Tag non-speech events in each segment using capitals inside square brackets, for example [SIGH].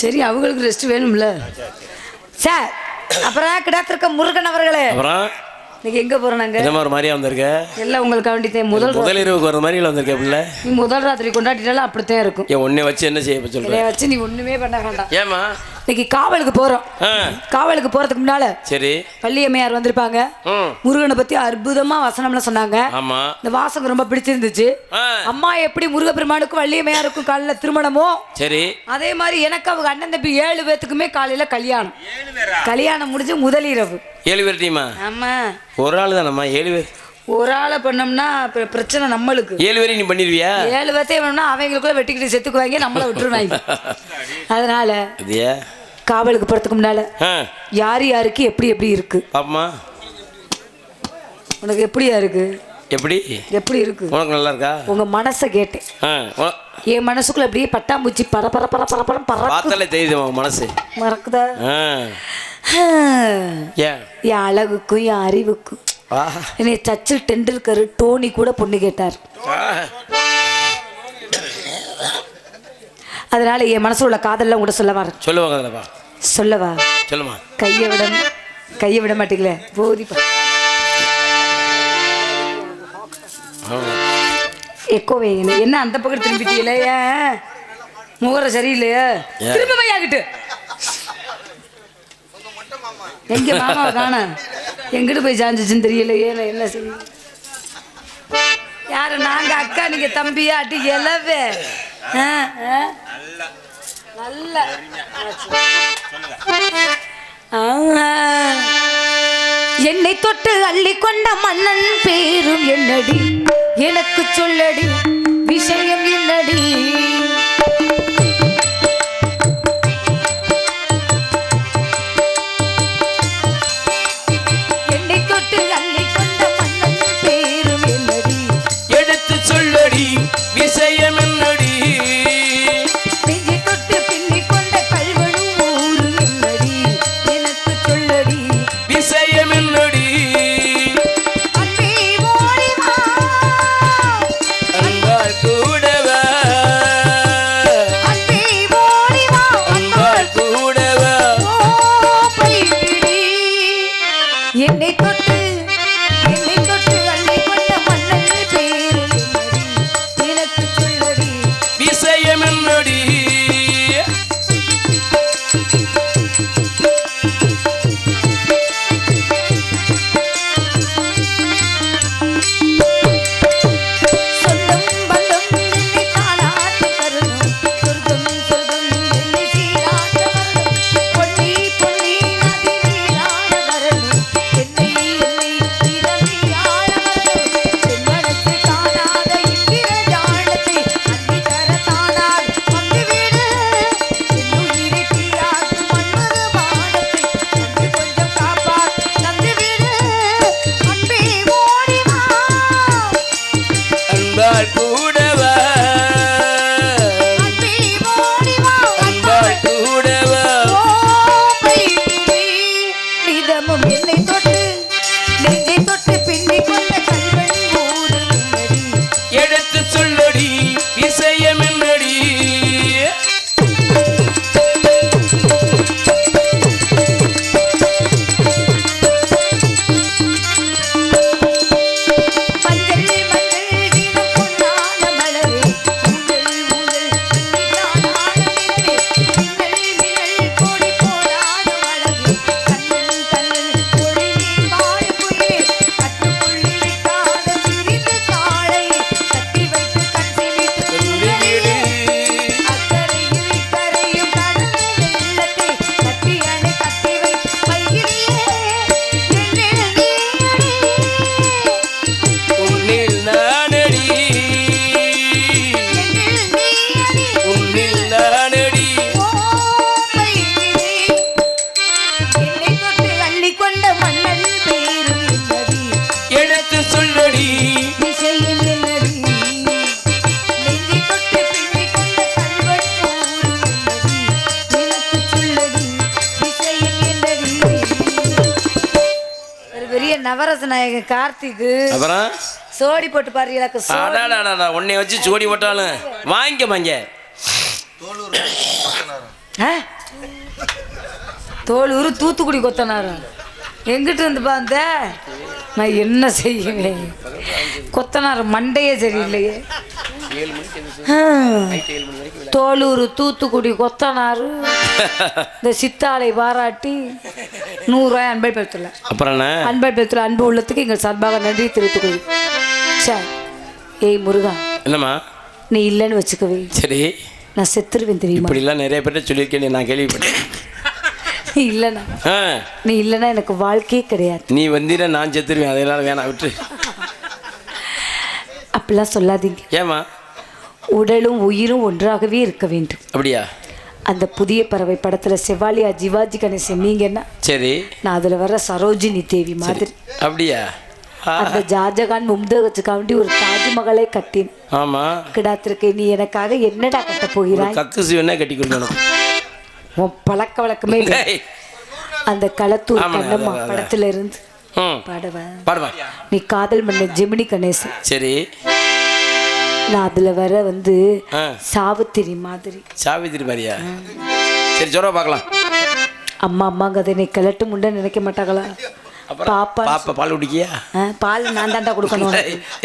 சரி அவங்களுக்கு ரெஸ்ட் வேணும்ல. சார் அப்புறம் கிடாத்திருக்க முருகன் அவர்களே. அப்புறம்? இன்னைக்கு எங்க போறோம் நாங்க? இந்த மாதிரி மாதிரியா வந்திருக்க? எல்லாம் உங்களுக்கு வேண்டித்தேன் முதல் முதல் இரவுக்கு வர மாதிரி வந்திருக்க பிள்ளை. நீ முதல் ராத்திரி கொண்டாடிட்டாலும் அப்படித்தான் இருக்கும். ஏன் உன்னை வச்சு என்ன செய்ய சொல்ற? இதை வச்சு நீ ஒண்ணுமே பண்ண வேண்டாம். ஏமா இன்னைக்கு காவலுக்கு போறோம். காவலுக்கு போறதுக்கு முன்னால சரி. பள்ளியம்மையார் வந்திருப்பாங்க. ம். முருகனை பத்தி அற்புதமா வசனம்லாம் சொன்னாங்க. ஆமா. இந்த வாசகம் ரொம்ப பிடிச்சிருந்துச்சு. அம்மா எப்படி முருகப்பெருமானுக்கும் வள்ளியம்மையாருக்கும் காலைல திருமணமோ? சரி. அதே மாதிரி எனக்கு அவங்க அண்ணன் தம்பி ஏழு பேத்துக்குமே காலையில கல்யாணம். கல்யாணம் முடிஞ்சு முதல் இரவு ஏழு பேர் டீமா? ஆமா. ஒரு ஆள் தானம்மா? ஏழு பேர். ஒரு ஆளை பண்ணோம்னா பிர- பிரச்சனை நம்மளுக்கு. ஏழு பேரையும் நீ பண்ணிடுவியா ஏழு பேர்த்தையும் வேணும்னா அவங்களுக்குள்ள வெட்டிக்கிட்டு செத்துக்குவாங்க நம்மள விட்டுருவாங்க. [LAUGHS] அதனால காவலுக்கு போறதுக்கு முன்னால யார் யாருக்கு எப்படி எப்படி இருக்கு? பாப்பமா. உனக்கு எப்படியா இருக்கு? எப்படி? எப்படி இருக்கு? உனக்கு நல்லா இருக்கா? உங்க மனசை கேட்டேன். என் மனசுக்குள்ள அப்படியே பட்டாம்பூச்சி பர பர பர பர பரம் பறக்கு பார்த்தாலே தெரியுது உன் மனசு. மறக்குதா? என் அழகுக்கும் என் அறிவுக்கும். வா என்னை சச்சில் டெண்டுல்கர் டோனி கூட பொண்ணு கேட்டார். அதனால என் மனசுல உள்ள காதல்லாம் கூட சொல்ல வரேன். சொல்லுவாங்க சொல்லவா? சொல்லுமா. கையை விட கையை விட மாட்டீங்களே? போதிப்பா. எக்கோ வைங்க என்ன அந்த பக்கம் திரும்பிட்டீங்களே? ஏன் முகரம் சரியில்லையா? திரும்ப மையாகிட்டு எங்க மாமாவை காண? எங்கிட்டு போய் சாஞ்சிச்சுன்னு தெரியல ஏன் என்ன செய்ய யாரு நாங்க அக்கா நீங்க தம்பியா அடி எலவே. ஆ, ஆ. நல்ல என்னை தொட்டு அள்ளி கொண்ட மன்னன் பேரும் என்னடி? எனக்கு சொல்லடி. கூடவா நாயகன் கார்த்திக்கு அப்புறம்? சோடி போட்டு பாரு எனக்கு சோடி அடாடாடா உன்னை வச்சு சோடி போட்டாலும் வாங்கிக்க வாங்க ஆ? தோலூர் தூத்துக்குடி கொத்தனாரா? எங்கிட்ட இருந்து பார்த்த நான் என்ன செய்வேன்? கொத்தனார் மண்டையே சரியில்லையே. தோலூர் தூத்துக்குடி கொத்தனார் [LAUGHS] இந்த சித்தாலை பாராட்டி நூறுரூவாய் அன்பை பெருத்துல அப்புறம் அன்பை பெருத்துல அன்பு உள்ளத்துக்கு எங்கள் சார்பாக நன்றி தெரிவித்துக் கொள் சார் ஏய் முருகா. என்னம்மா? நீ இல்லைன்னு வச்சுக்கவே. சரி. நான் செத்துருவேன் தெரியுமா? இப்படிலாம் நிறைய பேர்ட்ட சொல்லியிருக்கேன் நான் கேள்விப்பட்டேன். நீ இல்லைண்ணா நீ இல்லைன்னா எனக்கு வாழ்க்கையே கிடையாது. நீ வந்தீர நான் செத்துருவேன் அதெல்லாம் வேணாம் விட்டு அப்படிலாம் சொல்லாதீங்க. ஏம்மா? உடலும் உயிரும் ஒன்றாகவே இருக்க வேண்டும். அப்படியா? அந்த புதிய பறவை படத்துல செவாலியா ஜிவாஜி கணேசன் நீங்கன்னா சரி. நான் அதுல வர சரோஜினி தேவி மாதிரி. அப்படியா? அந்த ஜாஜகான் மும்தகச்சுக்காண்டி ஒரு தாஜ்மஹாலை கட்டின் ஆமா. கிடாத்திருக்கே நீ எனக்காக என்னடா கட்ட போகிறாய்? கக்குசு வேணா கட்டி கொடுக்கணும். உன் பழக்க வழக்கமே. அந்த களத்தூர் கண்ணம்மா. படத்துல இருந்து பாடுவேன் பாடுவா. நீ காதல் மன்ன ஜெமினி கணேசன். சரி. நான் அதுல வர வந்து சாவித்திரி மாதிரி. சாவித்திரி மாதிரியா? சரி சொல்ல பார்க்கலாம். அம்மா அம்மாங்க அதை நீ கிளட்டு முண்டை நினைக்க மாட்டாங்களா? பாப்பா பாப்பா பால் குடிக்கியா? பால் நான் தாண்டா கொடுக்கணும்.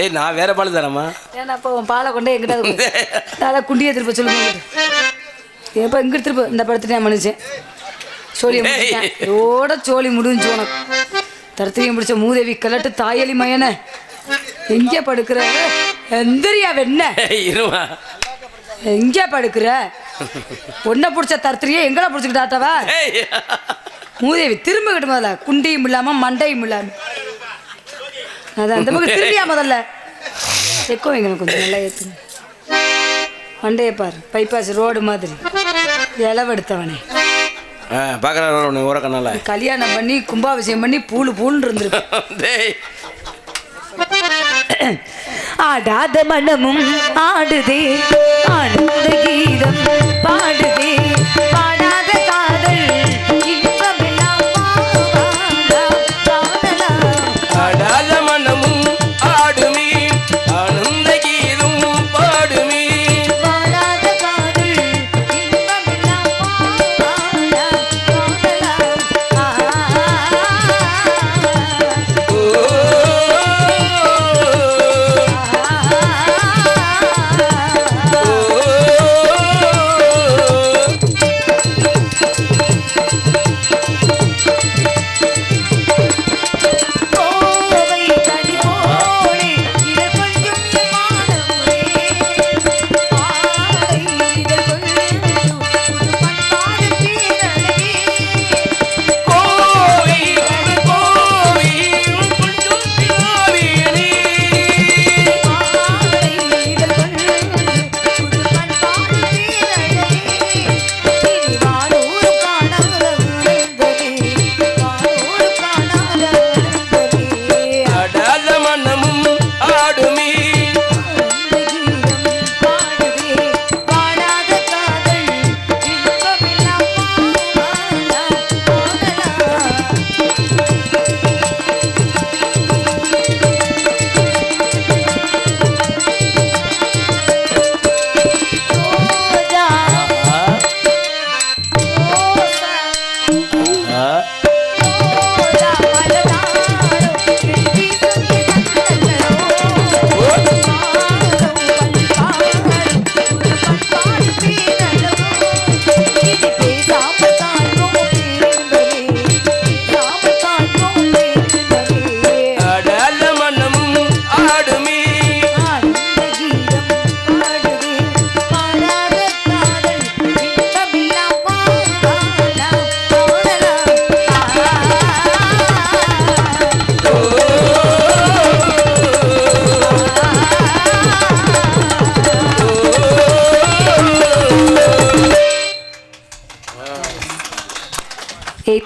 ஏய் நான் வேற பால் தரேம்மா ஏன்னா அப்போ உன் பாலை கொண்டே எங்கிட்ட தலை குண்டியை திருப்ப சொல்லுங்க ஏப்பா இங்க திருப்ப இந்த படத்துட்டு மனுஷன் சோழி இதோட சோழி முடிஞ்சு உனக்கு. தரத்திரியம் முடிச்ச மூதேவி கிளட்டு தாயலி மயன. எங்கே படுக்கிற எந்திரியா வெண்ண. இருமா. எங்கே படுக்கிற ஒன்ன பிடிச்ச தரத்திரியே எங்கட பிடிச்சிக்கிட்டாட்டவா மூதேவி திரும்ப கிட்ட முதல்ல குண்டியும் இல்லாம மண்டையும் இல்லாம. அதான் அந்த பக்கம் திரும்பியா முதல்ல. எக்கோ வைங்க கொஞ்சம் நல்லா ஏத்துங்க. மண்டையை பாரு பைபாஸ் ரோடு மாதிரி. இளவெடுத்தவனே பார்க்குறாரு கண்ணால கல்யாணம் பண்ணி கும்பாபிஷேகம் பண்ணி பூளு பூன்னு இருந்திருக்கு. ஆடாத மனமும் ஆடுதே. ஆனந்த கீதம்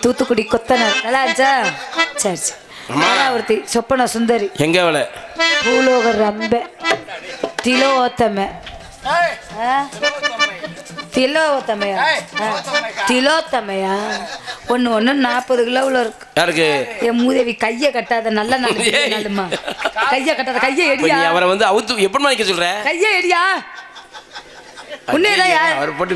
தூத்துக்குடி கொத்தனர். நல்லா இருந்துச்சா சரி சரி. நல்லா ஒருத்தி சொப்பன சுந்தரி. எங்க அவளை? பூலோக ரம்ப. திலோத்தம? திலோத்தமையா. திலோத்தமையா? ஒன்று ஒன்று நாற்பது கிலோவில் இருக்கு. யாருக்கு? என் மூதேவி கையை கட்டாத நல்ல நாள் நாளுமா? கையை கட்டாத கையை எடியா? அவரை வந்து அவுத்து எப்படி நினைக்க சொல்ற? கையை எடியா? உன்னேதான் அவர் போட்டு